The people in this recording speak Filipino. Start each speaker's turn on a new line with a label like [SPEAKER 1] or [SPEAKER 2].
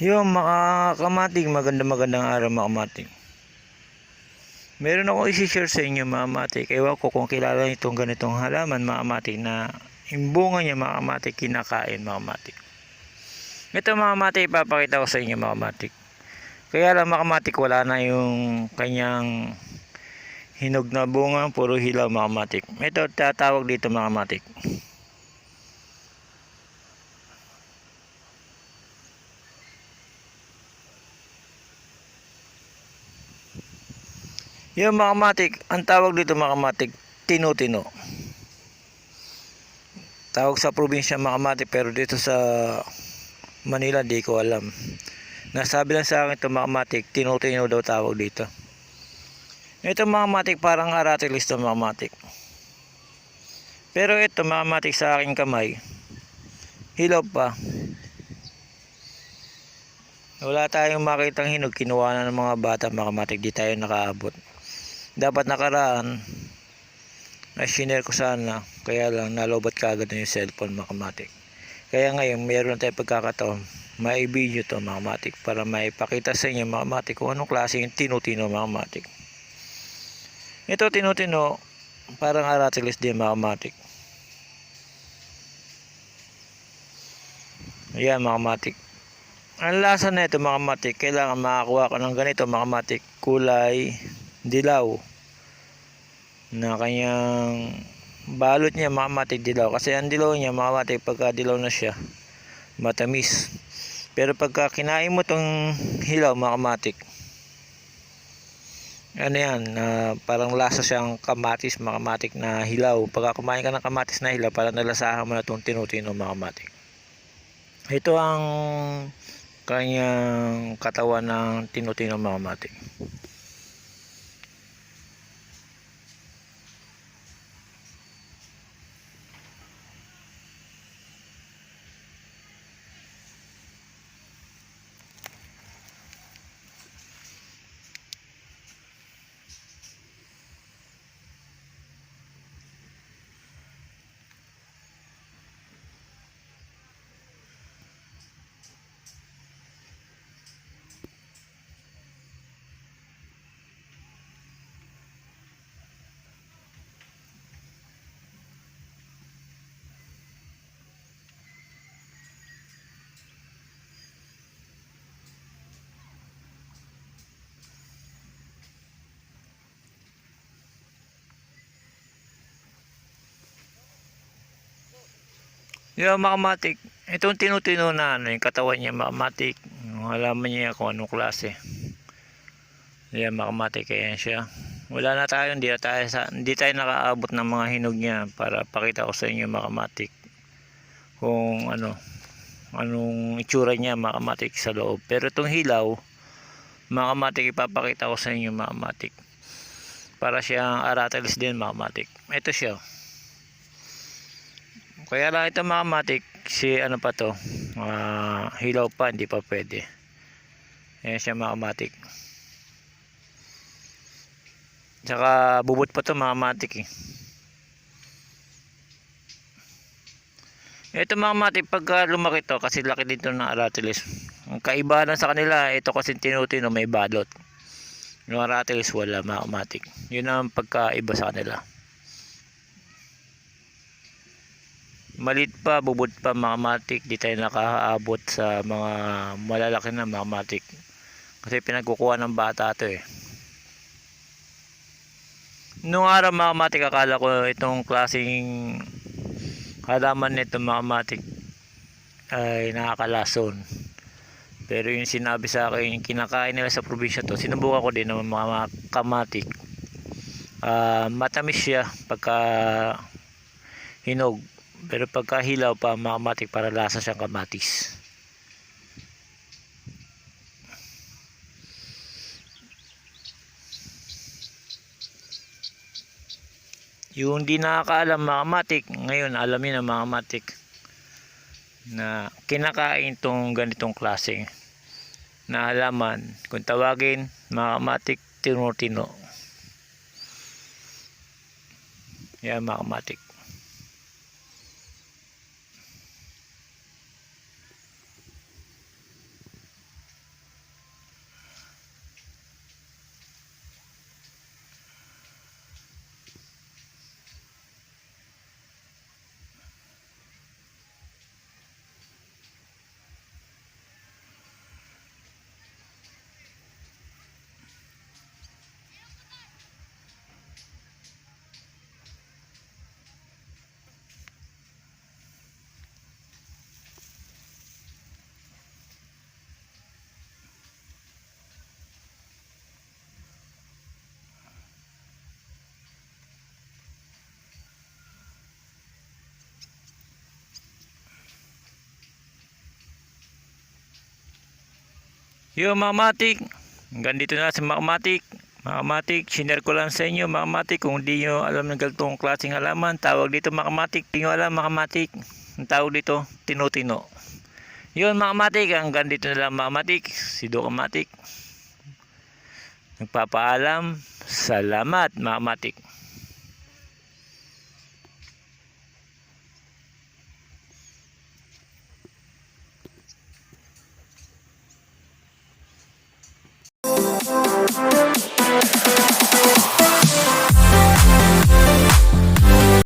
[SPEAKER 1] Yung mga kamating, maganda magandang araw mga kamating. Meron ako isi-share sa inyo mga kamating. Ewan ko kung kilala itong ganitong halaman mga kamating na yung bunga niya mga kamating kinakain mga kamating. Ito mga kamating ipapakita ko sa inyo mga kamating. Kaya lang mga kamating wala na yung kanyang hinog na bunga, puro hilaw mga kamating. Ito tatawag dito mga kamating. Yung mga kamatik, ang tawag dito mga kamatik, tino-tino. Tawag sa probinsya mga kamatik pero dito sa Manila di ko alam. Nasabi lang sa akin ito mga kamatik, tino-tino daw tawag dito. Ito mga kamatik parang aratilis to mga kamatik. Pero ito mga kamatik sa aking kamay, hilaw pa. Wala tayong makitang hinog, kinuha na ng mga bata mga kamatik, di tayo nakaabot dapat nakaraan na shinare ko sana kaya lang nalobat ka agad na yung cellphone makamatik kaya ngayon meron tayong pagkakataon may video to makamatik para maipakita sa inyo makamatik kung anong klase yung tinutino makamatik ito tinutino parang aratilis din makamatik ayan makamatik ang lasa na ito makamatik kailangan makakuha ka ng ganito makamatik kulay dilaw na kanyang balot niya makamatig dilaw. Kasi ang dilaw niya makamatig pagka dilaw na siya. Matamis. Pero pagka kinain mo tong hilaw makamatik ano yan? Na parang lasa siyang kamatis makamatik na hilaw. Pagka kumain ka ng kamatis na hilaw parang nalasahan mo na itong tinutino makamatik ito ang kanyang katawan ng tinutino makamatik Yung makamatik, itong tinutino na ano, yung katawan niya makamatik. Alaman niya kung anong klase. Yan makamatik kaya siya. Wala na tayo, hindi, na tayo, sa, hindi tayo nakaabot ng mga hinog niya para pakita ko sa inyo makamatik. Kung ano, anong itsura niya makamatik sa loob. Pero itong hilaw, makamatik ipapakita ko sa inyo makamatik. Para siyang aratilis din makamatik. Ito siya. Kaya lang ito mga matik, si ano pa to, ah, hilaw pa, hindi pa pwede. Ayan siya mga matik. Tsaka bubot pa to mga matik eh. Ito mga matik, pagka lumaki to, kasi laki dito ng aratilis. Ang kaiba lang sa kanila, ito kasi tinutino may balot. Yung aratilis wala mga matik. Yun ang pagkaiba sa kanila. Malit pa, bubod pa mga matik, di tayo nakaabot sa mga malalaki na mga matik. Kasi pinagkukuha ng bata to eh. Nung araw mga matik, akala ko itong klaseng halaman nito mga matik ay nakakalason. Pero yung sinabi sa akin, kinakain nila sa probinsya to, sinubukan ko din ng mga kamatik. Ah, matamis siya pagka hinog pero pagka hilaw pa makamatik para lasa siyang kamatis yung di nakakaalam makamatik ngayon alam niyo na makamatik na kinakain tong ganitong klase na halaman. Kung tawagin, mga kamatik, tino-tino. Yan mga kamatik. Yo mga matik, hanggang dito na sa mga matik. Mga matik, sinare ko lang sa inyo mga matik. Kung di nyo alam ng ganitong klaseng halaman, tawag dito mga matik. Di nyo alam mga matik. Ang tawag dito, tino-tino. Yun mga matik, hanggang dito na lang mga matik. Si Doka Matik. Nagpapaalam. Salamat mga matik.